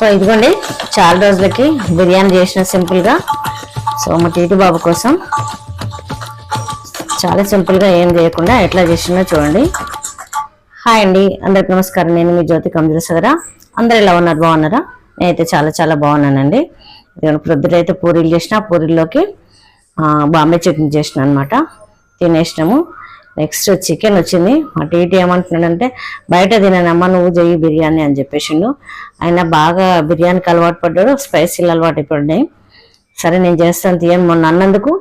So ఇదిగోండి చాలా రోజులకి బిర్యానీ చేసిన సింపుల్గా సో మా టీటు బాబు కోసం చాలా సింపుల్గా ఏం చేయకుండా ఎట్లా చేసినా చూడండి. హాయ్ అండి అందరికి నమస్కారం. నేను మీ జ్యోతి కందులసగరా అందరు ఎలా ఉన్నారు? బాగున్నారా? నేనైతే చాలా చాలా బాగున్నానండి. ఇదిగోండి అయితే పూరీలు చేసిన పూరీల్లోకి బాంబే చట్నీ చేసిన అనమాట తినేసినాము. నెక్స్ట్ చికెన్ వచ్చింది. మా టీటీ ఏమంటున్నాడంటే బయట తిననమ్మా నువ్వు చెయ్యి బిర్యానీ అని చెప్పేసిండు. ఆయన బాగా బిర్యానీకి అలవాటు పడ్డాడు స్పైసీలు అలవాటు అయిపోయినాయి. సరే నేను చేస్తాను తీయని. మొన్న అన్నందుకు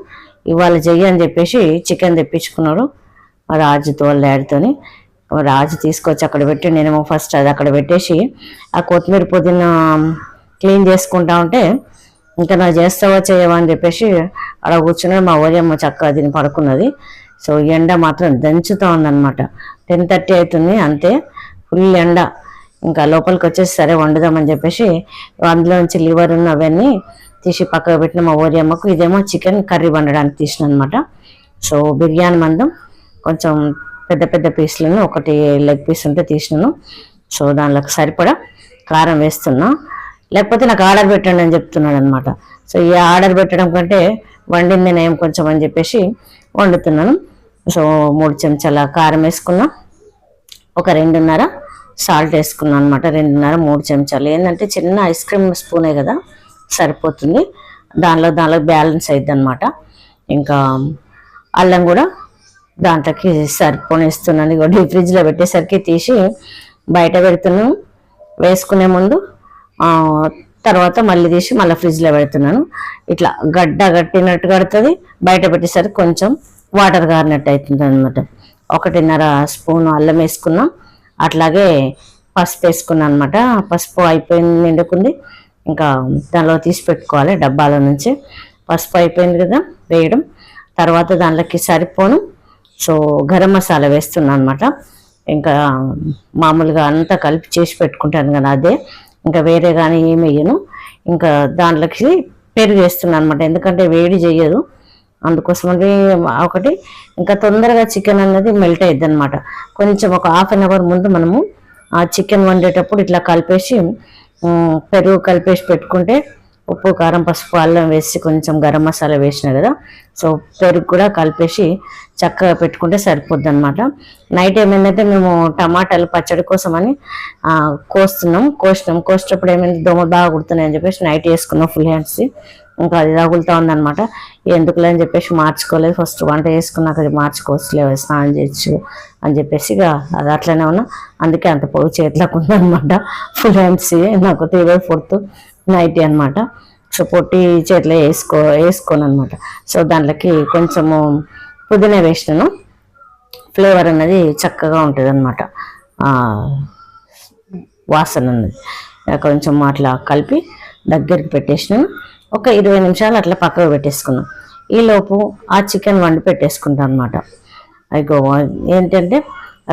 ఇవాళ చెయ్యి అని చెప్పేసి చికెన్ తెప్పించుకున్నాడు రాజుతో వాళ్ళ డాడీతోని. రాజు తీసుకొచ్చి అక్కడ పెట్టి నేనేమో ఫస్ట్ అది అక్కడ పెట్టేసి ఆ కొత్తిమీర పుదీనా క్లీన్ చేసుకుంటా ఉంటే ఇంకా నా చేస్తావా చేయవా అని చెప్పేసి అక్కడ కూర్చున్నాడు మా ఊరేమో చక్కగా దీన్ని పడుకున్నది. సో ఎండ మాత్రం దంచుతూ ఉందన్నమాట టెన్ థర్టీ అవుతుంది అంతే. ఫుల్ ఎండ. ఇంకా లోపలికి వచ్చేసి సరే వండుదామని చెప్పేసి అందులో నుంచి లివర్ ఉన్న అవన్నీ తీసి పక్కకు పెట్టిన మా ఓరియమ్మకు ఇదేమో చికెన్ కర్రీ వండడానికి తీసిన అనమాట సో బిర్యానీ మందం కొంచెం పెద్ద పెద్ద పీసులను ఒకటి లెగ్ పీస్ ఉంటే తీసినాను. సో దానిలోకి సరిపడా కారం వేస్తున్నా. లేకపోతే నాకు ఆర్డర్ పెట్టండి అని చెప్తున్నాడు అనమాట సో ఈ ఆర్డర్ పెట్టడం కంటే వండింది నేను కొంచెం అని చెప్పేసి వండుతున్నాను. సో మూడు చెంచాల కారం వేసుకున్నాం. ఒక రెండున్నర సాల్ట్ వేసుకున్నాను అనమాట రెండున్నర మూడు చెంచాలు. ఏంటంటే చిన్న ఐస్ క్రీమ్ స్పూనే కదా సరిపోతుంది. దానిలో దానిలో బ్యాలెన్స్ అయింది అనమాట ఇంకా అల్లం కూడా దాంట్లోకి సరిపోనిస్తున్నాను ఇక ఫ్రిడ్జ్లో పెట్టేసరికి తీసి బయట పెడుతున్నాను. వేసుకునే ముందు తర్వాత మళ్ళీ తీసి మళ్ళీ ఫ్రిడ్జ్లో పెడుతున్నాను. ఇట్లా గడ్డ కట్టినట్టు కడుతుంది. బయట పెట్టేసరికి కొంచెం వాటర్ గారినట్టు అవుతుంది అనమాట ఒకటిన్నర స్పూన్ అల్లం వేసుకున్నాం. అట్లాగే పసుపు వేసుకున్నాను అనమాట పసుపు అయిపోయింది నిండుకుంది. ఇంకా దానిలో తీసి పెట్టుకోవాలి డబ్బాల నుంచి. పసుపు అయిపోయింది కదా వేయడం. తర్వాత దానిలోకి సరిపోను. సో గరం మసాలా వేస్తున్నాను అనమాట ఇంకా మామూలుగా అంతా కలిపి చేసి పెట్టుకుంటాను కదా అదే. ఇంకా వేరే కానీ ఏమి వేయను. ఇంకా దాంట్లోకి పెరుగు వేస్తున్నాను అనమాట ఎందుకంటే వేడి చేయదు. అందుకోసమని ఒకటి ఇంకా తొందరగా చికెన్ అనేది మెల్ట్ అయ్యిద్ది అనమాట కొంచెం ఒక హాఫ్ అన్ అవర్ ముందు మనము ఆ చికెన్ వండేటప్పుడు ఇట్లా కలిపేసి పెరుగు కలిపేసి పెట్టుకుంటే ఉప్పు కారం పసుపు అల్లం వేసి కొంచెం గరం మసాలా వేసిన కదా సో పెరుగు కూడా కలిపేసి చక్కగా పెట్టుకుంటే సరిపోద్ది అనమాట నైట్ ఏమైందంటే మేము టమాటాలు పచ్చడి కోసమని కోస్తున్నాం కోసినాం. కోసేటప్పుడు ఏమైంది దోమలు బాగా కుడుతున్నాయని చెప్పేసి నైట్ వేసుకున్నాం ఫుల్ హ్యాండ్స్. ఇంకా అది తగులుతూ ఉందనమాట ఎందుకులే అని చెప్పేసి మార్చుకోలేదు. ఫస్ట్ వంట చేసుకున్నాక అది మార్చుకోవచ్చులేవు స్నానం చేయొచ్చు అని చెప్పేసి ఇక అది అట్లనే ఉన్నా. అందుకే అంత పొడి చేతిలోకి ఉందనమాట ఫుల్ హ్యాండ్స్ నాకు తీరే బై ఫోర్త్ నైటీ అనమాట సో పొట్టి చేతిలో వేసుకో వేసుకోను అనమాట సో దాంట్లోకి కొంచెము పుదీనా వేసినాను. ఫ్లేవర్ అనేది చక్కగా ఉంటుంది అనమాట వాసన అన్నది. కొంచెం అట్లా కలిపి దగ్గరికి పెట్టేసినాను. ఒక ఇరవై నిమిషాలు అట్లా పక్కకు పెట్టేసుకున్నాం. ఈలోపు ఆ చికెన్ వండి పెట్టేసుకుంటాం అనమాట అయిగో ఏంటంటే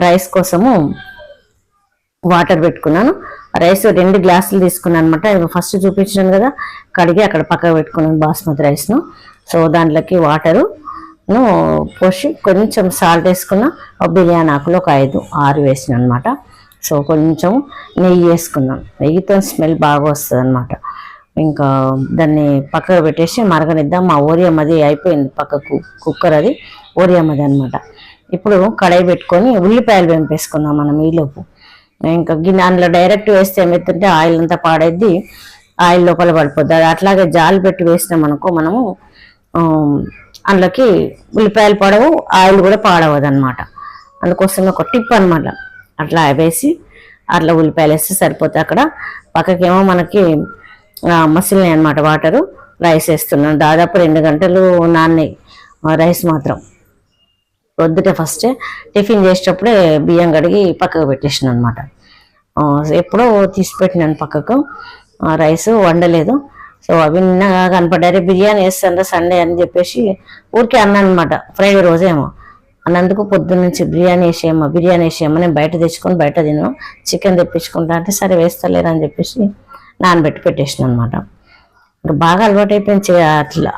రైస్ కోసము వాటర్ పెట్టుకున్నాను. రైస్ రెండు గ్లాసులు తీసుకున్నాను అనమాట ఫస్ట్ చూపించాను కదా కడిగి అక్కడ పక్కకు పెట్టుకున్నాను బాస్మతి రైస్ను. సో దాంట్లోకి వాటరు ను పోసి కొంచెం సాల్ట్ వేసుకున్న. బిర్యానీ ఆకులు ఒక ఐదు ఆరు వేసిన అనమాట సో కొంచెం నెయ్యి వేసుకున్నాను. నెయ్యితో స్మెల్ బాగా వస్తుంది అనమాట ఇంకా దాన్ని పక్కకు పెట్టేసి మరగనిద్దాం. మా ఓరియం అది అయిపోయింది పక్కకు కుక్కర్ అది. ఓరియమ్మది అది అనమాట ఇప్పుడు కడాయి పెట్టుకొని ఉల్లిపాయలు వేంపేసుకుందాం మనం ఈలోపు. ఇంకా గిన్నె అందులో డైరెక్ట్ వేస్తే ఏమవుతుంటే ఆయిల్ అంతా పాడైద్ది ఆయిల్ లోపల పడిపోద్ది. అది అట్లాగే జాలి పెట్టి వేసినాం అనుకో మనము అందులోకి ఉల్లిపాయలు పడవు ఆయిల్ కూడా పాడవదు అనమాట అందుకోసం ఒక టిప్ అనమాట అట్లా వేసి అట్లా ఉల్లిపాయలు వేస్తే సరిపోతాయి అక్కడ. పక్కకేమో మనకి మసిలినాయి అనమాట వాటరు రైస్ వేస్తున్నాను దాదాపు రెండు గంటలు నాన్నాయి రైస్ మాత్రం. పొద్దుట ఫస్ట్ టిఫిన్ చేసేటప్పుడే బియ్యం కడిగి పక్కకు పెట్టేసిన అనమాట ఎప్పుడో తీసి పెట్టినాను పక్కకు రైస్ వండలేదు. సో అవి నిన్న కనపడ్డారే బిర్యానీ వేస్తాను సండే అని చెప్పేసి ఊరికే అన్నాను అనమాట ఫ్రైడే రోజేమో. అన్నందుకు పొద్దున్న నుంచి బిర్యానీ వేసేయమ్మా బిర్యానీ వేసేయమ్మా నేను బయట తెచ్చుకొని బయట తిను చికెన్ తెప్పించుకుంటా అంటే సరే వేస్తలేరని అని చెప్పేసి నానబెట్టి పెట్టేసిన అనమాట ఇంకా బాగా అలవాటైపోయింది అట్లా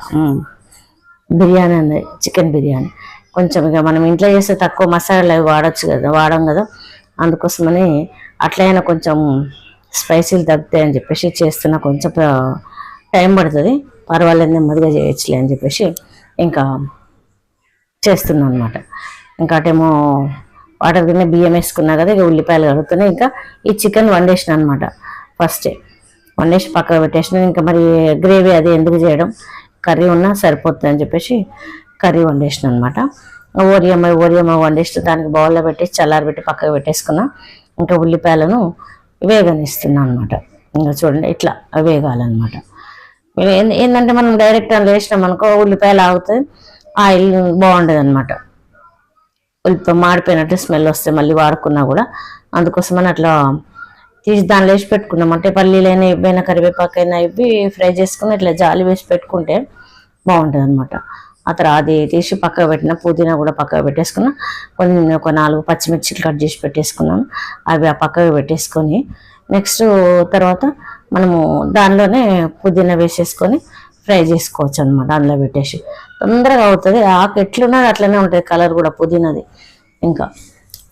బిర్యానీ అన్నది చికెన్ బిర్యానీ. కొంచెం ఇక మనం ఇంట్లో చేస్తే తక్కువ మసాలాలు అవి వాడచ్చు కదా వాడం కదా. అందుకోసమని అట్లయినా కొంచెం స్పైసీలు తగ్గుతాయి అని చెప్పేసి చేస్తున్నా. కొంచెం టైం పడుతుంది. పర్వాలేదు నెమ్మదిగా చేయొచ్చులే అని చెప్పేసి ఇంకా చేస్తున్నాను అనమాట ఇంకా అటేమో వాటర్ కింద బియ్యం వేసుకున్నా కదా ఇక ఉల్లిపాయలు కడుగుతున్నాయి ఇంకా ఈ చికెన్ వండేసిన అనమాట ఫస్టే. వండేసి పక్కకు పెట్టేసిన ఇంకా మరి గ్రేవీ అది ఎందుకు చేయడం? కర్రీ ఉన్నా సరిపోతుంది అని చెప్పేసి కర్రీ వండేసిన అనమాట ఓరియమ్మ ఓరియమ్మ వండేసి దానికి బౌల్లో పెట్టేసి చల్లారబెట్టి పక్కకు పెట్టేసుకున్నా. ఇంకా ఉల్లిపాయలను వేగనిస్తున్నా అనమాట ఇంకా చూడండి ఇట్లా వేగాలన్నమాట. ఏంది- ఏంటంటే మనం డైరెక్ట్ అందులో వేసినాం అనుకో ఉల్లిపాయలు ఆగితే ఆయిల్ బాగుండదు అనమాట ఉల్లిపాయ మాడిపోయినట్టు స్మెల్ వస్తే మళ్ళీ వాడుకున్నా కూడా అందుకోసమని అట్లా తీసి దానిలో వేసి పెట్టుకున్నాం అంటే పల్లీలైనా ఇవ్వైనా కరివేపాకైనా ఇవి ఫ్రై చేసుకుని ఇట్లా జాలి వేసి పెట్టుకుంటే బాగుంటుంది అనమాట ఆ తర్వాత అది తీసి పక్కకు పెట్టిన పుదీనా కూడా పక్కకు పెట్టేసుకున్నా. కొన్ని ఒక నాలుగు పచ్చిమిర్చిలు కట్ చేసి పెట్టేసుకున్నాను. అవి ఆ పక్కకు పెట్టేసుకొని నెక్స్ట్ తర్వాత మనము దానిలోనే పుదీనా వేసేసుకొని ఫ్రై చేసుకోవచ్చు అనమాట అందులో పెట్టేసి. తొందరగా అవుతుంది. ఆకు ఎట్లున్నది అట్లనే ఉంటుంది. కలర్ కూడా పుదీనాది. ఇంకా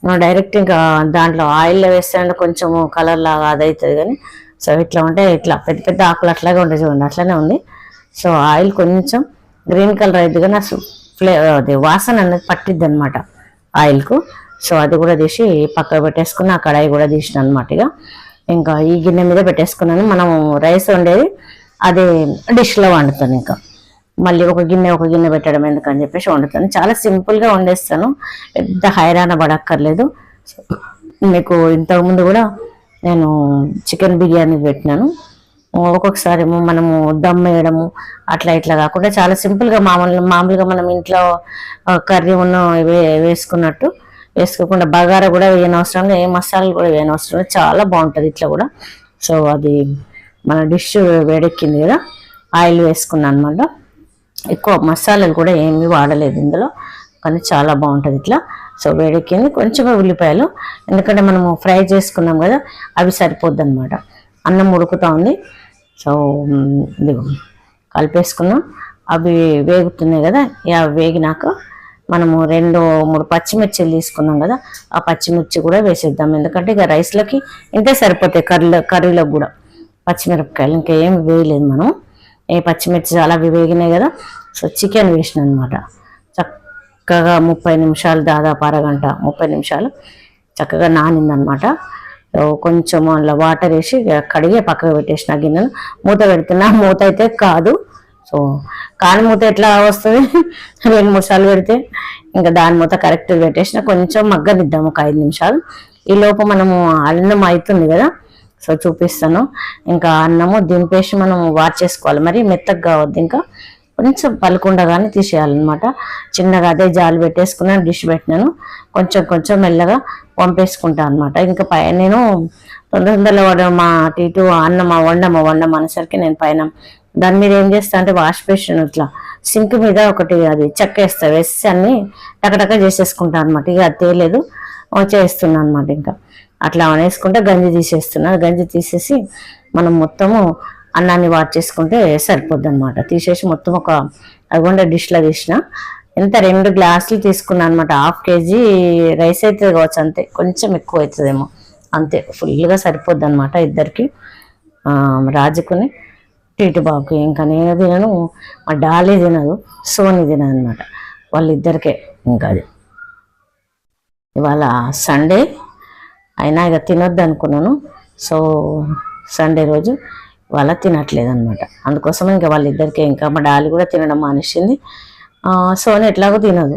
మనం డైరెక్ట్ ఇంకా దాంట్లో ఆయిల్లో వేస్తే కొంచెం కలర్ లాగా అది అవుతుంది కానీ సో ఇట్లా ఉంటే ఇట్లా పెద్ద పెద్ద ఆకులు అట్లాగే ఉంటాయి చూడండి అట్లానే ఉంది. సో ఆయిల్ కొంచెం గ్రీన్ కలర్ అయితే కానీ అసలు ఫ్లే అది వాసన అనేది పట్టిద్ది అనమాట ఆయిల్కు సో అది కూడా తీసి పక్కకు పెట్టేసుకుని ఆ కడాయి కూడా తీసిన అనమాట ఇక. ఇంకా ఈ గిన్నె మీద పెట్టేసుకున్నాను. మనం రైస్ వండేది అదే డిష్లో వండుతాను ఇంకా. మళ్ళీ ఒక గిన్నె ఒక గిన్నె పెట్టడం ఎందుకని చెప్పేసి వండుతాను. చాలా సింపుల్గా వండేస్తాను. పెద్ద హైరాణ పడక్కర్లేదు. మీకు ఇంతకుముందు కూడా నేను చికెన్ బిర్యానీ పెట్టినాను. ఒక్కొక్కసారి ఏమో మనము దమ్ వేయడము అట్లా ఇట్లా కాకుండా చాలా సింపుల్గా మామూలు మామూలుగా మనం ఇంట్లో కర్రీ ఉన్న వేసుకున్నట్టు వేసుకోకుండా బగారా కూడా వేయనవసరం లేదు. ఏ మసాలాలు కూడా వేయనవసరం లేదు. చాలా బాగుంటుంది ఇట్లా కూడా. సో అది మన డిష్ వేడెక్కింది కదా. ఆయిల్ వేసుకున్నాను అనమాట ఎక్కువ మసాలాలు కూడా ఏమీ వాడలేదు ఇందులో కానీ చాలా బాగుంటుంది ఇట్లా. సో వేడెక్కింది. కొంచెమే ఉల్లిపాయలు ఎందుకంటే మనము ఫ్రై చేసుకున్నాం కదా అవి సరిపోద్ది అనమాట అన్నం ఉడుకుతూ ఉంది. సో ఇదిగో కలిపేసుకున్నాం. అవి వేగుతున్నాయి కదా ఇక అవి వేగినాక మనము రెండు మూడు పచ్చిమిర్చిలు తీసుకున్నాం కదా ఆ పచ్చిమిర్చి కూడా వేసేద్దాం. ఎందుకంటే ఇక రైస్లకి ఇంతే సరిపోతాయి కర్రీలో కర్రీలో కూడా. పచ్చిమిరపకాయలు ఇంకా ఏం వేయలేదు మనం. ఏ పచ్చిమిర్చి చాలా అవి వేగినాయి కదా? సో చికెన్ వేసిన అనమాట చక్కగా ముప్పై నిమిషాలు దాదాపు అరగంట ముప్పై నిమిషాలు చక్కగా నానిందనమాట కొంచెం అందులో వాటర్ వేసి కడిగే కడిగి పక్కకు పెట్టేసిన గిన్నెను. మూత పెడుతున్నా మూత అయితే కాదు. సో కాని మూత ఎట్లా వస్తుంది? రెండు మూడు సార్లు పెడితే ఇంకా దాని మూత కరెక్ట్ పెట్టేసిన. కొంచెం మగ్గదిద్దాం ఒక ఐదు నిమిషాలు. ఈ లోపు మనము అన్నం అవుతుంది కదా? సో చూపిస్తాను. ఇంకా అన్నము దింపేసి మనం వాచ్ చేసుకోవాలి. మరి మెత్తగా కావద్దు ఇంకా. కొంచెం పలుకుండగానే తీసేయాలన్నమాట. చిన్నగా అదే జాలి పెట్టేసుకున్నాను డిష్ పెట్టినాను. కొంచెం కొంచెం మెల్లగా పంపేసుకుంటాను అనమాట ఇంకా పైన నేను తొందర తొందరలో మా అటు ఇటు అన్నమా వండమా వండమా అనేసరికి నేను పైన దాని మీద ఏం చేస్తా అంటే వాష్ బేసిన్ ఇట్లా సింక్ మీద ఒకటి అది చెక్క వేస్తా వేసి అన్ని టకటక చేసేసుకుంటాను అనమాట ఇక అది తేలేదు. చేస్తున్నాను అనమాట ఇంకా. అట్లా అనేసుకుంటే గంజి తీసేస్తున్నా. గంజి తీసేసి మనం మొత్తము అన్నాన్ని వాట్ చేసుకుంటే సరిపోద్ది అనమాట తీసేసి మొత్తం ఒక అగొండ డిష్లో తీసిన. ఎంత రెండు గ్లాసులు తీసుకున్నాను అనమాట హాఫ్ కేజీ రైస్ అవుతుంది కావచ్చు అంతే. కొంచెం ఎక్కువ అవుతుందేమో అంతే. ఫుల్గా సరిపోద్ది అనమాట ఇద్దరికి రాజుకుని టీటు బాబుకి ఇంకా నేను తినను. మా డాలీ తినదు. సోని తినదు అనమాట వాళ్ళిద్దరికే. ఇంకా అది. ఇవాళ సండే. అయినా ఇక తినొద్దు అనుకున్నాను సో సండే రోజు వాళ్ళ తినట్లేదు అనమాట అందుకోసం ఇంకా వాళ్ళిద్దరికి ఇంకా మా డాలి కూడా తినడం మానేసింది. సో సోని ఎట్లాగో తినదు.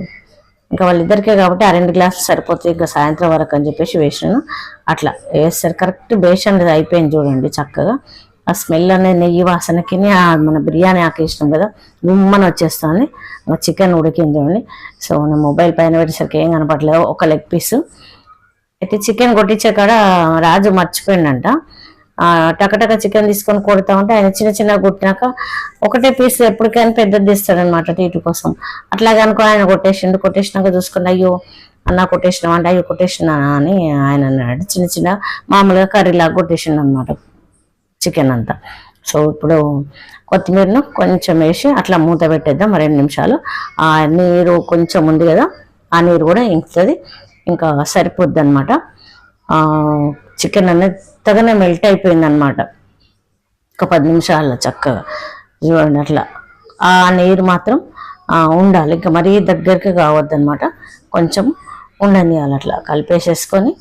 ఇంకా వాళ్ళిద్దరికే కాబట్టి ఆ రెండు గ్లాసులు సరిపోతాయి ఇంకా సాయంత్రం వరకు అని చెప్పేసి వేసినాను. అట్లా వేస్తారు. కరెక్ట్ బేషన్ అయిపోయింది చూడండి చక్కగా. ఆ స్మెల్ అనేది నెయ్యి వాసనకి మన బిర్యానీ ఆకేసినాం కదా గుమ్మని వచ్చేస్తుంది. చికెన్ ఉడికింది చూడండి. సో నా మొబైల్ పైన పెట్టేసరికి ఏం కనపడలేదు ఒక లెగ్ పీసు. అయితే చికెన్ కొట్టించే కాడ రాజు మర్చిపోయిందంట టకటక చికెన్ తీసుకొని కొడతా ఉంటే ఆయన చిన్న చిన్న కొట్టినాక ఒకటే పీస్ ఎప్పటికైనా పెద్దది తీస్తాడనమాట టీటు కోసం. అట్లాగే అనుకో ఆయన కొట్టేసిండు కొట్టేసినాక చూసుకుని అయ్యో అన్న కొట్టేసినావు అంటే అయ్యో కొట్టేసినా అని ఆయన అన్నాడు. చిన్న చిన్న మామూలుగా కర్రీలాగా కొట్టేసిండు అనమాట చికెన్ అంతా. సో ఇప్పుడు కొత్తిమీరను కొంచెం వేసి అట్లా మూత పెట్టేద్దాం రెండు నిమిషాలు. ఆ నీరు కొంచెం ఉంది కదా ఆ నీరు కూడా ఇంకుతుంది. ఇంకా సరిపోద్ది అనమాట చికెన్ అనేది తగనే మెల్ట్ అయిపోయింది అనమాట ఒక పది నిమిషాల్లో చక్కగా. చూడండి అట్లా. ఆ నీరు మాత్రం ఉండాలి. ఇంకా మరీ దగ్గరికి కావద్దు అనమాట కొంచెం ఉండనియాలి అట్లా. కలిపేసేసుకొని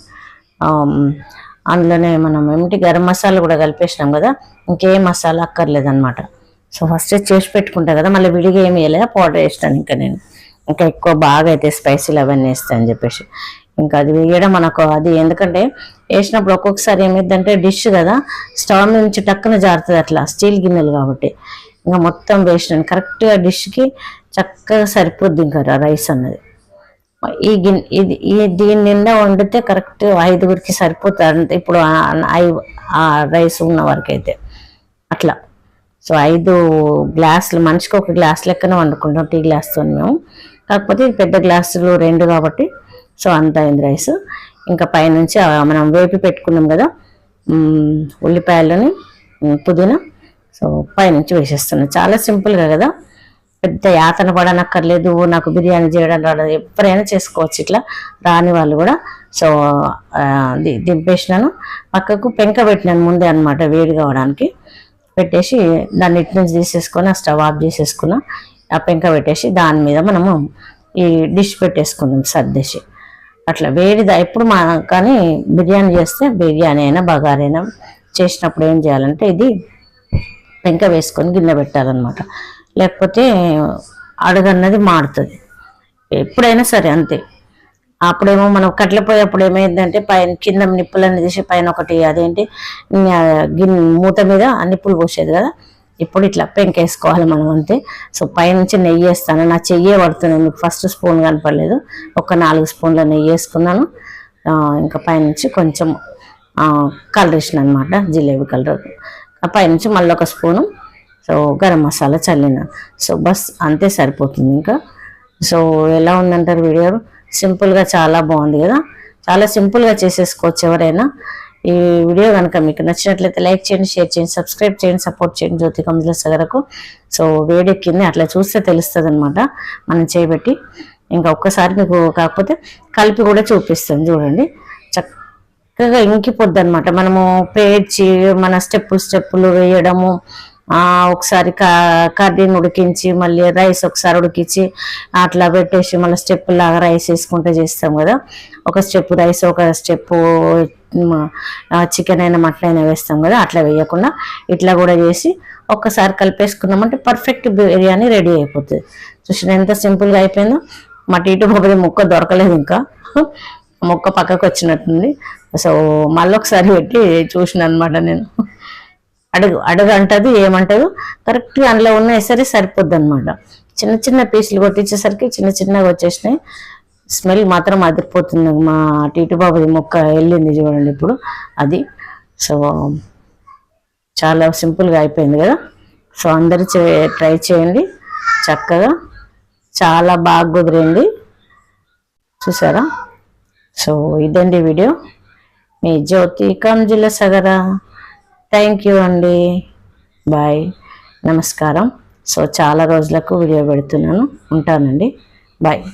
అందులోనే మనం ఏమిటి గరం మసాలా కూడా కలిపేసినాం కదా. ఇంకేం మసాలా అక్కర్లేదు అనమాట సో ఫస్ట్ చేసి పెట్టుకుంటా కదా. మళ్ళీ విడిగా ఏమి వేయలే పౌడర్ వేస్తాను ఇంకా నేను. ఇంకా ఎక్కువ బాగా అయితే స్పైసీలు అవన్నీ వేస్తాయని అని చెప్పేసి. ఇంకా అది వేయడం మనకు అది ఎందుకంటే వేసినప్పుడు ఒక్కొక్కసారి ఏమైందంటే డిష్ కదా స్టవ్ నుంచి టక్కున జారుతుంది అట్లా స్టీల్ గిన్నెలు కాబట్టి. ఇంకా మొత్తం వేసినాను. కరెక్ట్గా డిష్కి చక్కగా సరిపోద్ది ఇంకా రైస్ అన్నది. ఈ గిన్నె ఇది ఈ దీని నిండా వండితే కరెక్ట్ ఐదుగురికి సరిపోతుంది. ఇప్పుడు ఆ- ఐ- ఆ రైస్ ఉన్న వరకు అయితే అట్లా. సో ఐదు గ్లాసులు మనిషికి ఒక గ్లాస్ లెక్కన వండుకుంటాం టీ గ్లాస్తో మేము. కాకపోతే ఇది పెద్ద గ్లాసులు రెండు కాబట్టి సో అంత అయింది రైస్. ఇంకా పైనుంచి మనం వేపి పెట్టుకున్నాం కదా ఉల్లిపాయలని పుదీనా. సో పైనుంచి వేసేస్తున్నాం. చాలా సింపుల్గా కదా. పెద్ద యాతన పడనక్కర్లేదు నాకు బిర్యానీ చేయడం రాదు ఎప్పుడైనా చేసుకోవచ్చు ఇట్లా. రాని వాళ్ళు కూడా సో ది- దింపేసినాను. పక్కకు పెంక పెట్టినాను ముందే అన్నమాట వేడి కావడానికి. పెట్టేసి దాన్ని ఇటు నుంచి తీసేసుకొని ఆ స్టవ్ ఆఫ్ చేసేసుకున్నా. ఆ పెంక పెట్టేసి దాని మీద మనము ఈ డిష్ పెట్టేసుకుందాం సర్దేసి. అట్లా వేడిదా ఎప్పుడు మా కానీ బిర్యానీ చేస్తే బిర్యానీ అయినా బగారైనా చేసినప్పుడు ఏం చేయాలంటే ఇది పెంక వేసుకొని గిన్నె పెట్టాలన్నమాట. లేకపోతే అడుగన్నది మాడుతుంది. ఎప్పుడైనా సరే అంతే. అప్పుడేమో మనం కట్లపోయేప్పుడు ఏమైందంటే పైన కింద నిప్పులన్నీ తీసి పైన ఒకటి అదేంటి గిన్నె మూత మీద నిప్పులు పోసేది కదా ఇప్పుడు ఇట్లా పెంకేసుకోవాలి మనం అంతే సో పైనుంచి నెయ్యి వేస్తాను. నా చెయ్యే పడుతుంది. మీకు ఫస్ట్ స్పూన్ కనపడలేదు. ఒక నాలుగు స్పూన్ల నెయ్యి వేసుకున్నాను. ఇంకా పైనుంచి కొంచెం కలర్ వేసిన అనమాట జిలేబీ కలర్ ఆ పైనుంచి మళ్ళీ ఒక స్పూను. సో గరం మసాలా చల్లిన. సో బస్ అంతే సరిపోతుంది ఇంకా. సో ఎలా ఉందంటారు వీడియో? సింపుల్గా చాలా బాగుంది కదా. చాలా సింపుల్గా చేసేసుకోవచ్చు ఎవరైనా. ఈ వీడియో కనుక మీకు నచ్చినట్లయితే లైక్ చేయండి షేర్ చేయండి సబ్స్క్రైబ్ చేయండి సపోర్ట్ చేయండి జ్యోతి కమల సగరకు సో వేడెక్కింది అట్లా చూస్తే తెలుస్తుంది అనమాట మనం చేయబెట్టి ఇంకా ఒక్కసారి మీకు కాకపోతే కలిపి కూడా చూపిస్తుంది చూడండి. చక్కగా ఇంకిపోద్ది అనమాట మనము పేర్చి మన స్టెప్పులు స్టెప్పులు వేయడము ఒకసారి కర్రీని ఉడికించి మళ్ళీ రైస్ ఒకసారి ఉడికించి అట్లా పెట్టేసి మళ్ళీ స్టెప్ లాగా రైస్ వేసుకుంటే చేస్తాం కదా. ఒక స్టెప్ రైస్ ఒక స్టెప్ చికెన్ అయినా మటన్ అయినా వేస్తాం కదా అట్లా వేయకుండా ఇట్లా కూడా చేసి ఒక్కసారి కలిపేసుకున్నామంటే పర్ఫెక్ట్ బిర్యానీ రెడీ అయిపోతుంది. చూసిన ఎంత సింపుల్గా అయిపోయిందో. మా ఇటు బాబు ముక్క దొరకలేదు ఇంకా. మొక్క పక్కకు వచ్చినట్టుంది. సో మళ్ళీ ఒకసారి పెట్టి చూసిన అనమాట నేను. అడుగు అడుగు అంటది ఏమంటదు? కరెక్ట్గా అందులో ఉన్నాయి సరే సరిపోద్ది అనమాట చిన్న చిన్న పీసులు కొట్టించేసరికి చిన్న చిన్నగా వచ్చేసినాయి. స్మెల్ మాత్రం అదిరిపోతుంది. మా టీటు బాబుది మొక్క వెళ్ళింది చూడండి ఇప్పుడు. అది. సో చాలా సింపుల్గా అయిపోయింది కదా. సో అందరు చే ట్రై చేయండి. చక్కగా. చాలా బాగా కుదిరింది. చూసారా? సో ఇదండి వీడియో? మీ జ్యోతి కంజుల సగరా. థ్యాంక్ యూ అండి. బాయ్. నమస్కారం. సో చాలా రోజులకు వీడియో పెడుతున్నాను. ఉంటానండి. బాయ్.